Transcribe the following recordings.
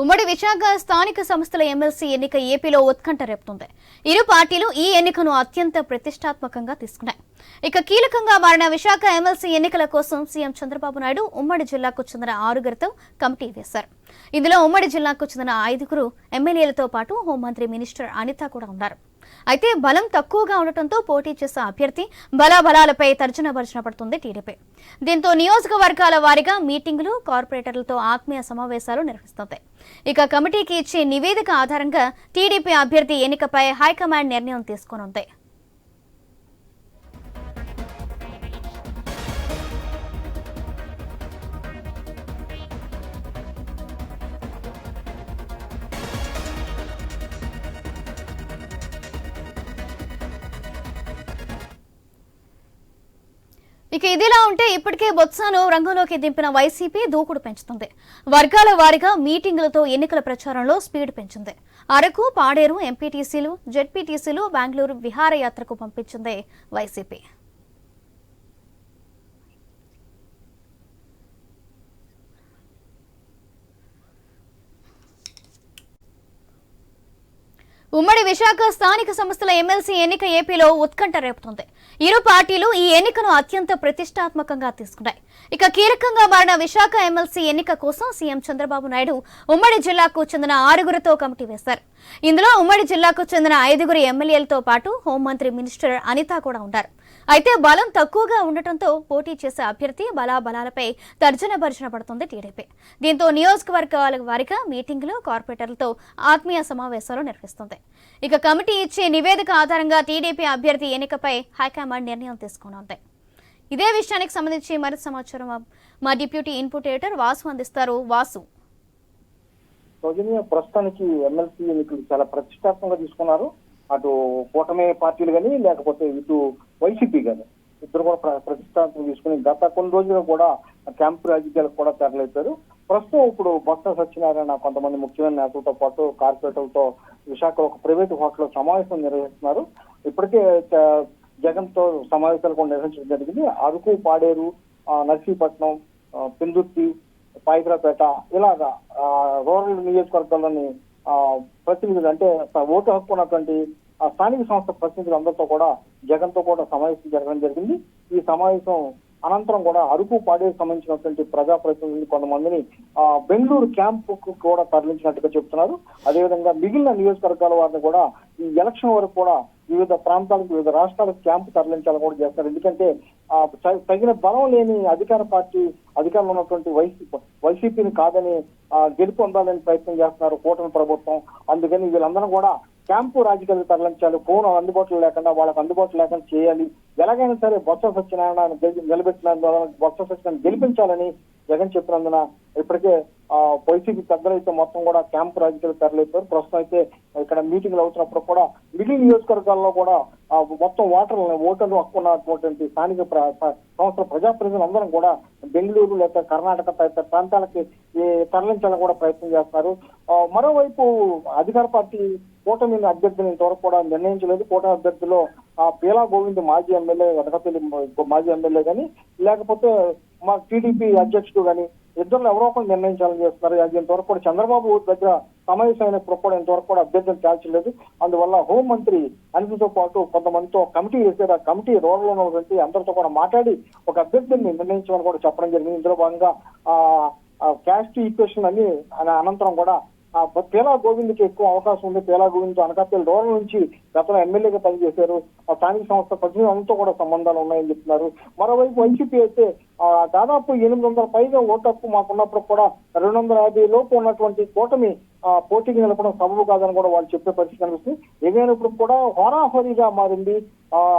ఉమ్మడి విశాఖ స్థానిక సంస్థల ఎమ్మెల్సీ ఎన్నిక ఏపీలో ఉత్కంఠ రేపుతుంది. ఇరు పార్టీలు ఈ ఎన్నికను అత్యంత ప్రతిష్టాత్మకంగా తీసుకున్నాయి. ఇక కీలకంగా మారిన విశాఖ ఎమ్మెల్సీ ఎన్నికల కోసం సీఎం చంద్రబాబు నాయుడు ఉమ్మడి జిల్లాకు చెందిన ఆరుగురితో కమిటీ వేశారు. ఇందులో ఉమ్మడి జిల్లాకు చెందిన ఐదుగురు ఎమ్మెల్యేలతో పాటు హోంమంత్రి మినిస్టర్ అనిత కూడా ఉన్నారు. అయితే బలం తక్కువగా ఉండటంతో పోటీ చేసే అభ్యర్థి బలాబలాలపై తర్జన భర్జన పడుతుంది టీడీపీ. దీంతో నియోజకవర్గాల వారీగా మీటింగులు కార్పొరేటర్లతో ఆత్మీయ సమావేశాలు నిర్వహిస్తుంది. ఇక కమిటీకి ఇచ్చే నివేదిక ఆధారంగా టీడీపీ అభ్యర్థి ఎన్నికపై హైకమాండ్ నిర్ణయం తీసుకోనుంది. ఇక ఇదిలా ఉంటే ఇప్పటికే బొత్సాను రంగంలోకి దింపిన వైసీపీ దూకుడు పెంచుతుంది. వర్గాల వారీగా మీటింగులతో ఎన్నికల ప్రచారంలో స్పీడ్ పెంచింది. అరకు పాడేరు ఎంపీటీసీలు జెడ్పీటీసీలు బెంగళూరు విహారయాత్రకు పంపించింది వైసీపీ. ఉమ్మడి విశాఖ స్థానిక సంస్థల ఎమ్మెల్సీ ఎన్నిక ఏపీలో ఉత్కంఠ రేపుతోంది. ఇరు పార్టీలు ఈ ఎన్నికను అత్యంత ప్రతిష్టాత్మకంగా తీసుకున్నాయి. ఇక కీలకంగా మారిన విశాఖ ఎమ్మెల్సీ ఎన్నిక కోసం సీఎం చంద్రబాబు నాయుడు ఉమ్మడి జిల్లాకు చెందిన ఆరుగురితో కమిటీ వేశారు. ఇందులో ఉమ్మడి జిల్లాకు చెందిన ఐదుగురు ఎమ్మెల్యేలతో పాటు హోంమంత్రి మినిస్టర్ అనిత కూడా ఉన్నారు. అయితే బలం తక్కువగా ఉండటంతో పోటీ చేసే అభ్యర్థి బలాబలాలపై తర్జన భర్జన పడుతుంది టీడీపీ. దీంతో నియోజకవర్గాల వారిగా మీటింగులు కార్పొరేటర్లతో ఆత్మీయ సమావేశాలు నిర్వహిస్తుంది. ఇక కమిటీ ఇచ్చే నివేదిక ఆధారంగా టీడీపీ అభ్యర్థి ఎన్నికపై హైకమాండ్ నిర్ణయం తీసుకునుంది. ఇదే విషయానికి సంబంధించి మరింత సమాచారం మా డిప్యూటీ ఇన్పుట్ ఎడిటర్ వాసు అందిస్తారు. వాసు. ప్రస్తుతానికి ఎమ్మెల్సీ ఎన్నికలు చాలా ప్రతిష్టాత్మకంగా తీసుకున్నారు. అటు కూటమి పార్టీలు కానీ లేకపోతే ఇటు వైసీపీ కానీ ఇద్దరు కూడా ప్ర- తీసుకుని గత కొన్ని రోజులు కూడా క్యాంపు రాజకీయాలకు కూడా తెరలేపారు. ప్రస్తుతం ఇప్పుడు బొత్స సత్యనారాయణ కొంతమంది ముఖ్యమైన నేతలతో పాటు కార్పొరేటర్లతో విశాఖ ఒక ప్రైవేట్ హోటల్లో సమావేశం నిర్వహిస్తున్నారు. ఇప్పటికే చ- జగన్తో సమావేశాలు కూడా నిర్వహించడం జరిగింది. అరకు పాడేరు నర్సీపట్నం ఆ, పెందుర్తి పాయికరాపేట ఇలాగా రూరల్ నియోజకవర్గాల్లోని ప్రతినిధులు అంటే ఓటు హక్కు ఉన్నటువంటి ఆ స్థానిక సంస్థ ప్రతినిధులు అందరితో కూడా జగన్తో కూడా సమావేశం జరగడం జరిగింది. ఈ సమావేశం అనంతరం కూడా అరకు పాడేరు సంబంధించినటువంటి ప్రజాప్రతినిధులు కొంతమందిని ఆ, బెంగళూరు క్యాంపుకు కూడా తరలించినట్టుగా చెప్తున్నారు. అదేవిధంగా మిగిలిన నియోజకవర్గాల వారిని కూడా ఈ ఎలక్షన్ వరకు కూడా వివిధ ప్రాంతాలకు వివిధ రాష్ట్రాలకు క్యాంపు తరలించాలని కూడా చేస్తారు. ఎందుకంటే ఆ, తగిన బలం లేని అధికార పార్టీ అధికారంలో ఉన్నటువంటి వైసీపీ వైసీపీని కాదని ఆ, గెలుపు ప్రయత్నం చేస్తున్నారు కూటమి ప్రభుత్వం. అందుకని వీళ్ళందరూ కూడా క్యాంపు రాజకీయాలు తరలించాలి ఫోన్ అందుబాటులో లేకుండా వాళ్ళకి అందుబాటులో లేకుండా చేయాలి. ఎలాగైనా సరే బొత్స సత్యనారాయణ గెలి- నిలబెట్టిన బొత్స సత్యనారాయణ గెలిపించాలని జగన్ చెప్పినందున ఇప్పటికే ఆ, వైసీపీ పెద్దలైతే మొత్తం కూడా క్యాంపు రాజకీయాలు తరలిపోయారు ప్రస్తుతం అయితే ఇక్కడ మీటింగ్లు అవుతున్నప్పుడు కూడా మిగిలిన నియోజకవర్గాల్లో కూడా ఆ, మొత్తం ఓటర్లు ఓటర్లు అక్కున్నటువంటి స్థానిక ప్ర- ప్ర- సంస్థల ప్రజాప్రతినిధులు కూడా బెంగళూరు లేదా కర్ణాటక తదితర ప్రాంతాలకి తరలించాలని కూడా ప్రయత్నం చేస్తున్నారు. మరోవైపు అధికార పార్టీ కూటమి అభ్యర్థిని ఇంతవరకు కూడా నిర్ణయించలేదు. కూటమి అభ్యర్థిలో పీలా గోవింద్ మాజీ ఎమ్మెల్యే వెనకపల్లి మాజీ ఎమ్మెల్యే కానీ లేకపోతే మా టీడీపీ అధ్యక్షుడు కానీ ఇద్దరు ఎవరో ఒకరు నిర్ణయించాలని చేస్తున్నారు. అది ఇంతవరకు కూడా చంద్రబాబు దగ్గర సమావేశమైన కూడా ఇంతవరకు కూడా అభ్యర్థిని తేల్చలేదు. అందువల్ల హోంమంత్రి అనితతో పాటు కొంతమందితో కమిటీ వేసారు ఆ కమిటీ రూరల్ ఉన్నటువంటి అందరితో కూడా మాట్లాడి ఒక అభ్యర్థిని నిర్ణయించమని కూడా చెప్పడం జరిగింది. ఇందులో భాగంగా ఆ క్యాస్ట్ ఈక్వేషన్ అని అనంతరం కూడా పేలా గోవింద్కి ఎక్కువ అవకాశం ఉంది. పేలా గోవింద్ అనకాపల్లి రూరల్ నుంచి గతంలో ఎమ్మెల్యేగా పనిచేశారు. ఆ స్థానిక సంస్థ ప్రతినిధులతో కూడా సంబంధాలు ఉన్నాయని చెప్తున్నారు. మరోవైపు వైసీపీ అయితే దాదాపు ఎనిమిది వందల పైగా ఓటు హక్కు మాకున్నప్పుడు కూడా రెండు వందల యాభై లోపు ఉన్నటువంటి కూటమి పోటీకి నిలపడం సబబు కాదని కూడా వాళ్ళు చెప్పే పరిస్థితి కనిపిస్తుంది. ఏమైనప్పుడు కూడా హోరాహోరీగా మారింది.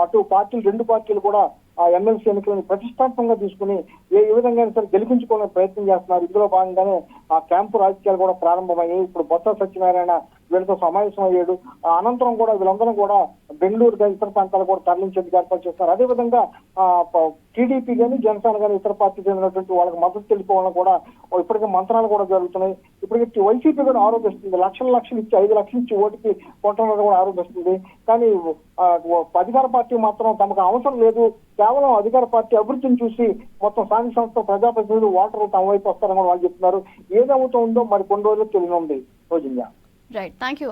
అటు పార్టీలు రెండు పార్టీలు కూడా ఆ ఎమ్మెల్సీ ఎన్నికలను ప్రతిష్టాత్మకంగా తీసుకుని ఏ విధంగా అయినా సరే గెలిపించుకునే ప్రయత్నం చేస్తున్నారు. ఇందులో భాగంగానే ఆ క్యాంపు రాజకీయాలు కూడా ప్రారంభమయ్యాయి. ఇప్పుడు బొత్స సత్యనారాయణ వీళ్ళతో సమావేశం అయ్యాడు. ఆ అనంతరం కూడా వీళ్ళందరూ కూడా బెంగళూరు కానీ ఇతర ప్రాంతాలు కూడా తరలించేందుకు ఏర్పాటు చేస్తున్నారు. అదేవిధంగా టీడీపీ కానీ జనసేన కానీ ఇతర పార్టీ చెందినటువంటి వాళ్ళకి మద్దతు తెలుపుకోవాలని కూడా ఇప్పటికే మంత్రాలు కూడా జరుగుతున్నాయి. ఇప్పుడు వైసీపీ కూడా ఆరోపిస్తుంది. లక్షల లక్షలు ఇచ్చి ఐదు లక్షలు ఇచ్చి ఓటుకి కొట్టడం కూడా ఆరోపిస్తుంది. కానీ అధికార పార్టీ మాత్రం తమకు అవసరం లేదు. కేవలం అధికార పార్టీ అభివృద్ధిని చూసి మొత్తం స్థానిక సంస్థ ప్రజాప్రతినిధులు ఓటర్లు తమ వైపు వస్తారని కూడా వాళ్ళు చెప్తున్నారు. ఏదవుతుందో మరి కొన్ని రోజులు తెలియనుంది. రోజు రైట్ థ్యాంక్ యూ